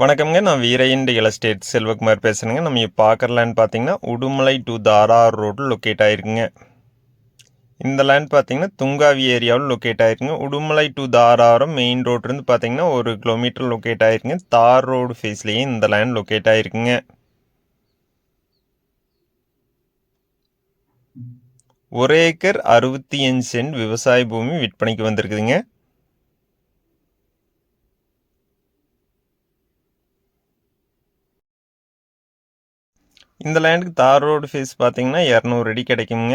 வணக்கம்ங்க. நான் Veeraiyan real estate Selvakumar பேசுகிறேங்க நம்ம இப்போ பார்க்குற லேண்ட் பார்த்தீங்கன்னா உடுமலை டு தாரார் ரோடு லொக்கேட் ஆயிருக்குங்க. இந்த லேண்ட் பார்த்தீங்கன்னா துங்காவி ஏரியாவில் லொக்கேட் ஆயிருக்குங்க. உடுமலை டு தாராரம் மெயின் ரோட்லேருந்து பார்த்தீங்கன்னா ஒரு கிலோமீட்டர் லொக்கேட் ஆயிருக்குங்க. தார் ரோடு ஃபேஸ்லேயே இந்த லேண்ட் லொக்கேட் ஆயிருக்குங்க. ஒரு ஏக்கர் அறுபத்தி அஞ்சு சென்ட் விவசாய பூமி விற்பனைக்கு வந்திருக்குதுங்க. இந்த லேண்டுக்கு தார் ரோடு ஃபீஸ் பார்த்தீங்கன்னா இரநூறு அடி கிடைக்குங்க.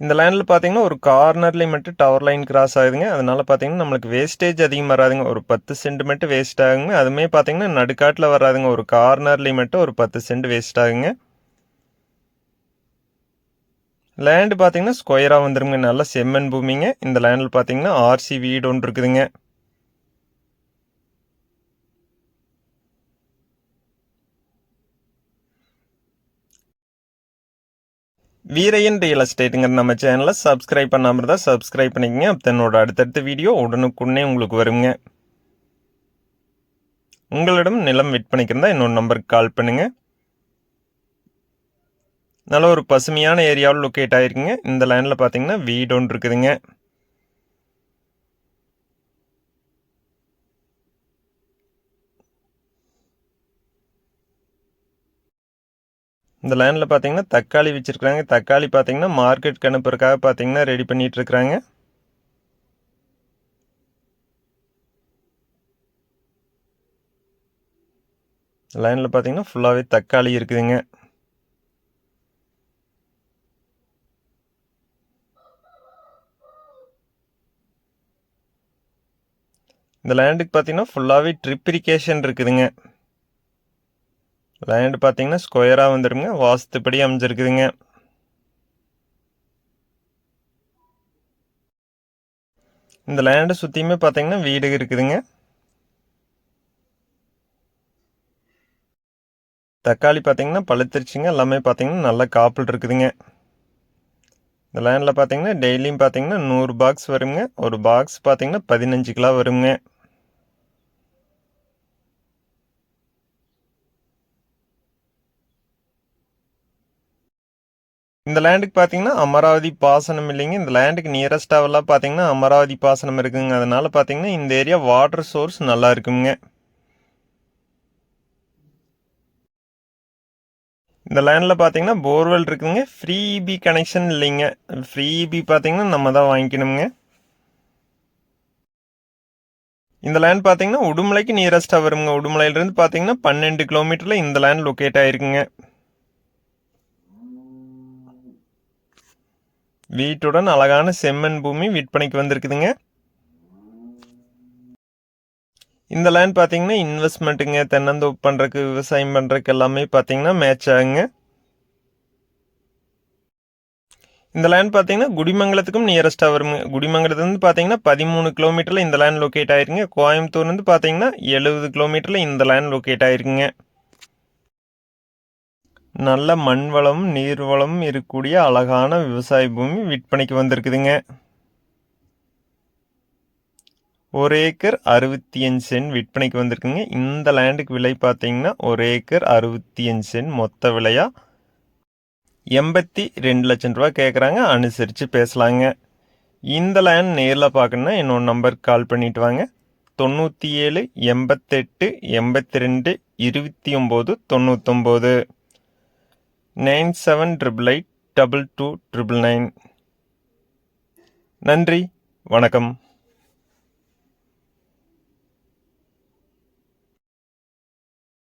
இந்த லேண்டில் பார்த்தீங்கன்னா ஒரு கார்னர்லேயும் மட்டும் டவர் லைன் கிராஸ் ஆகுதுங்க. அதனால பார்த்தீங்கன்னா நம்மளுக்கு வேஸ்டேஜ் அதிகம் வராதுங்க. ஒரு பத்து சென்ட் மட்டும் வேஸ்ட் ஆகுங்க. அதுமே பார்த்தீங்கன்னா நடுக்காட்டில் வராதுங்க. ஒரு கார்னர்லேயும் மட்டும் ஒரு பத்து சென்ட் வேஸ்ட் ஆகுங்க. லேண்டு பார்த்தீங்கன்னா ஸ்கொயராக வந்துருங்க. நல்லா செம்மண் பூமிங்க. இந்த லேண்டில் பார்த்தீங்கன்னா ஆர்சி வீடு ஒன்று இருக்குதுங்க. வீரையன் ரியல் எஸ்டேட்டுங்கிற நம்ம சேனலை சப்ஸ்கிரைப் பண்ணாமல் இருந்தால் சப்ஸ்கிரைப் பண்ணிக்கங்க. அப்போ அடுத்தடுத்த வீடியோ உடனுக்குடனே உங்களுக்கு வருங்க. உங்களிடம் நிலம் விற்பனைக்கு இன்னொரு நம்பருக்கு கால் பண்ணுங்க. நல்ல ஒரு பசுமையான ஏரியாவில் லொக்கேட் ஆகிருக்குங்க இந்த லைனில் பார்த்தீங்கன்னா வீடு ஒன்று இருக்குதுங்க. இந்த லைனில் பார்த்தீங்கன்னா தக்காளி வச்சுருக்குறாங்க. தக்காளி பார்த்தீங்கன்னா மார்க்கெட் அனுப்புறதுக்காக பார்த்தீங்கன்னா ரெடி பண்ணிகிட்டு இருக்கிறாங்க. லைனில் பார்த்தீங்கன்னா ஃபுல்லாகவே தக்காளி இருக்குதுங்க. இந்த லேண்டுக்கு பார்த்தீங்கன்னா ஃபுல்லாகவே ட்ரிப் இரிகேஷன் இருக்குதுங்க. லேண்டு பார்த்தீங்கன்னா ஸ்கொயராக வந்துடுங்க வாஸ்துப்படி அமைஞ்சிருக்குதுங்க. இந்த லேண்டை சுற்றியுமே பார்த்தீங்கன்னா வீடு இருக்குதுங்க. தக்காளி பார்த்தீங்கன்னா பழுத்திருச்சுங்க. எல்லாமே பார்த்தீங்கன்னா நல்ல காப்பிள் இருக்குதுங்க. இந்த லேண்டில் பார்த்தீங்கன்னா டெய்லியும் பார்த்தீங்கன்னா நூறு பாக்ஸ் வருங்க. ஒரு பாக்ஸ் பார்த்தீங்கன்னா பதினஞ்சு கிலோ வருங்க. இந்த லேண்டுக்கு பார்த்தீங்கன்னா அமராவதி பாசனம் இல்லைங்க. இந்த லேண்டுக்கு நியரஸ்டாவெல்லாம் பார்த்தீங்கன்னா அமராவதி பாசனம் இருக்குங்க. அதனால பார்த்தீங்கன்னா இந்த ஏரியா வாட்டர் சோர்ஸ் நல்லா இருக்குங்க. இந்த லேண்டில் பார்த்தீங்கன்னா போர்வெல் இருக்குதுங்க ஃப்ரீ இபி கனெக்ஷன் இல்லைங்க. ஃப்ரீ பி பார்த்தீங்கன்னா நம்ம தான் வாங்கிக்கணுங்க. இந்த லேண்ட் பார்த்தீங்கன்னா உடுமலைக்கு நியரஸ்டாக வருங்க. உடுமலையிலேருந்து பார்த்தீங்கன்னா பன்னெண்டு கிலோமீட்டரில் இந்த லேண்ட் லொக்கேட் ஆயிருக்குங்க. வீட்டுடன் அழகான செம்மண் பூமி விற்பனைக்கு வந்திருக்குதுங்க. இந்த லேண்ட் பார்த்தீங்கன்னா இன்வெஸ்ட்மெண்ட்டுங்க தென்னந்தோப்பு பண்ணுறக்கு விவசாயம் பண்ணுறக்கு எல்லாமே பார்த்தீங்கன்னா மேட்ச் ஆகுங்க. இந்த லேண்ட் பார்த்தீங்கன்னா குடிமங்கலத்துக்கும் நியரஸ்ட்டாக வருங்க. குடிமங்கலத்துலேருந்து பார்த்தீங்கன்னா பதிமூணு கிலோமீட்டரில் இந்த லேண்ட் லொக்கேட் ஆயிருங்க கோயம்புத்தூர்லேருந்து பார்த்தீங்கன்னா எழுபது கிலோமீட்டரில் இந்த லேண்ட் லொக்கேட் ஆயிருக்குங்க. நல்ல மண் வளம் நீர் வளம் இருக்கக்கூடிய அழகான விவசாய பூமி விற்பனைக்கு வந்திருக்குதுங்க. ஒரு ஏக்கர் அறுபத்தி அஞ்சு சென்ட் விற்பனைக்கு வந்திருக்குங்க. இந்த லேண்டுக்கு விலை பார்த்தீங்கன்னா ஒரு ஏக்கர் அறுபத்தி அஞ்சு சென்ட் மொத்த விலையாக எண்பத்தி ரெண்டு லட்சம் ரூபா கேட்குறாங்க அனுசரித்து பேசலாங்க. இந்த லேண்ட் நேரில் பார்க்கணுன்னா என்னோட நம்பருக்கு கால் பண்ணிட்டு வாங்க. தொண்ணூற்றி ஏழு எண்பத்தெட்டு எண்பத்தி ரெண்டு இருபத்தி ஒம்பது தொண்ணூத்தொம்பது. Nine seven triple eight double two triple nine. நன்றி வணக்கம்.